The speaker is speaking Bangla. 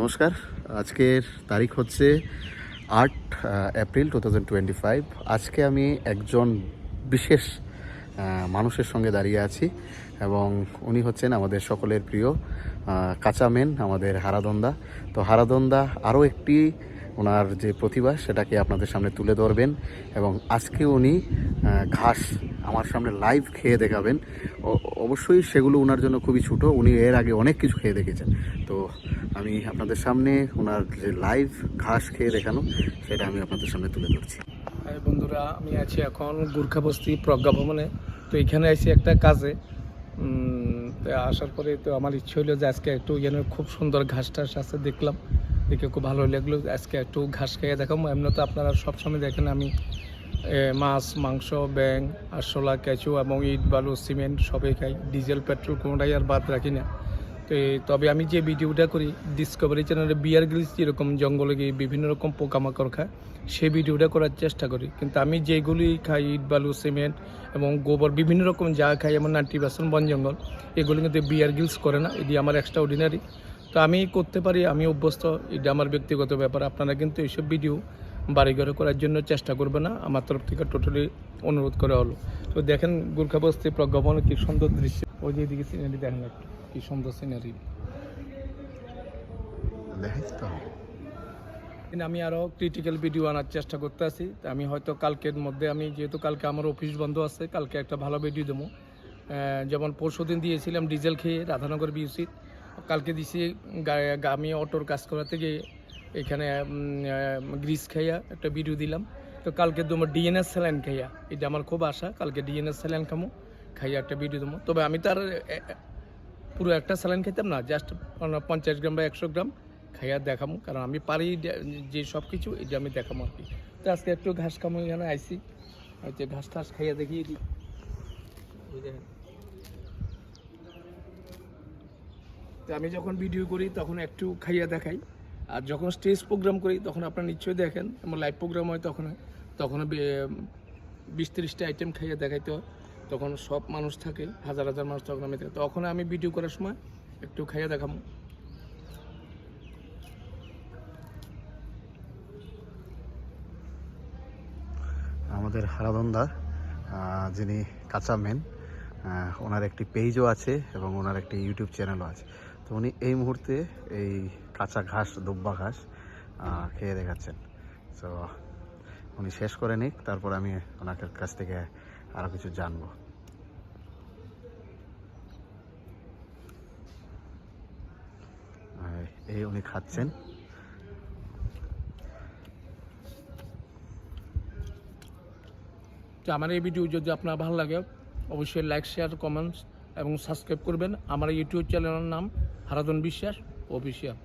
নমস্কার। আজকের তারিখ হচ্ছে আট এপ্রিল টু আজকে আমি একজন বিশেষ মানুষের সঙ্গে দাঁড়িয়ে আছি এবং উনি হচ্ছেন আমাদের সকলের প্রিয় কাঁচামেন, আমাদের হারাদন্দা তো হারাদন্দা আরও একটি ওনার যে প্রতিভা, সেটাকে আপনাদের সামনে তুলে ধরবেন এবং আজকে উনি ঘাস আমার সামনে লাইভ খেয়ে দেখাবেন। অবশ্যই সেগুলো ওনার জন্য খুবই ছোটো। উনি এর আগে অনেক কিছু খেয়ে দেখেছেন। তো আমি আপনাদের সামনে ওনার যে লাইভ ঘাস খেয়ে দেখানো, সেটা আমি আপনাদের সামনে তুলে ধরছি। বন্ধুরা, আমি আছি এখন গুর্খাবস্তি প্রজ্ঞা ভবনে। তো এখানে আছি একটা কাজে। আসার পরে তো আমার ইচ্ছে হলো যে আজকে একটু এখানে খুব সুন্দর ঘাস টাস আছে দেখলাম। দেখে খুব ভালো লাগল। আজকে একটু ঘাস খেয়ে দেখাবো। এমনি তো আপনারা সবসময় দেখেন আমি মাছ, মাংস ব্যাং আরশোলা কেঁচু এবং ইট, বালু, সিমেন্ট সবই খাই। ডিজেল, পেট্রোল কোনোটাই আর বাদ রাখি না। তো তবে আমি যে ভিডিওটা করি ডিসকভারি চ্যানেলে বিয়ার গ্রিলস যেরকম জঙ্গলে গিয়ে বিভিন্ন রকম পোকামাকড় খায়, সেই ভিডিওটা করার চেষ্টা করি। কিন্তু আমি যেগুলি খাই, ইট, বালু, সিমেন্ট এবং গোবর, বিভিন্ন রকম যা খাই, যেমন নাইনটি পার্সেন্ট বন জঙ্গল, এগুলো কিন্তু বিয়ার গিলস করে না। এটি আমার এক্সট্রা অর্ডিনারি তো আমি করতে পারি, আমি অভ্যস্ত, এটা আমার ব্যক্তিগত ব্যাপার। আপনারা কিন্তু এইসব ভিডিও বাড়ি ঘরে করার জন্য চেষ্টা করবে না। আমার তরফ থেকে টোটালি অনুরোধ করা হলো। তো দেখেন গুর্খাবস্তি প্রজ্ঞাপন কি সুন্দর দৃশ্য। ওই যে এদিকে সিনারি দেখেন একটু কি সুন্দর সিনারি আমি আরও ক্রিটিক্যাল ভিডিও আনার চেষ্টা করতে আছি। তা আমি হয়তো কালকের মধ্যে আমি যেহেতু কালকে আমার অফিস বন্ধ আছে কালকে একটা ভালো ভিডিও দেবো। যেমন পরশু দিন দিয়েছিলাম ডিজেল খেয়ে রাধানগর বিউসি কালকে দিছি গা- গা- আমি অটোর কাজ করাতে গিয়ে এখানে গ্রিস খাইয়া একটা ভিডিও দিলাম। তো কালকে দেবো ডিএনএস স্যালাইন খাইয়া, এটা আমার খুব আশা, কালকে ডিএনএস স্যালাইন খামো, খাইয়া একটা ভিডিও দেবো। তবে আমি তার পুরো একটা স্যালাইন খেতাম না জাস্ট পঞ্চাশ গ্রাম বা একশো গ্রাম খাইয়া দেখামো, কারণ আমি পারি যে- যে সব কিছু এটা আমি দেখামো আর কি। তো আজকে একটু ঘাস খামো, এখানে আইসি হচ্ছে ঘাস টাস খাইয়া দেখিয়ে দিই। তো আমি যখন ভিডিও করি, তখন একটু খাইয়া দেখাই। আর যখন স্টেজ প্রোগ্রাম করি, তখন আপনারা নিশ্চয়ই দেখেন এমন লাইভ প্রোগ্রাম হয় তখন তখন বিশ তিরিশটা আইটেম খাইয়ে দেখাইতে হয়। তখন সব মানুষ থাকে, হাজার হাজার মানুষ তখন আমি তখন আমি ভিডিও করার সময় একটু খাইয়ে দেখাবো। আমাদের হারাদন্দা যিনি কাঁচা মেন ওনার একটি পেজও আছে এবং ওনার একটি ইউটিউব চ্যানেলও আছে। তো উনি এই মুহূর্তে এই কাঁচা ঘাস, দুব্বা ঘাস খেয়ে দেখাচ্ছেন। তো উনি শেষ করে নিক, তারপর আমি ওনার কাছ থেকে আরও কিছু জানব। এই উনি খাচ্ছেন। তো আমার এই ভিডিও যদি আপনার ভালো লাগে, অবশ্যই লাইক শেয়ার কমেন্টস এবং সাবস্ক্রাইব করবেন। আমার ইউটিউব চ্যানেলের নাম হারাধন বিশ্বাস, অফিসিয়াল।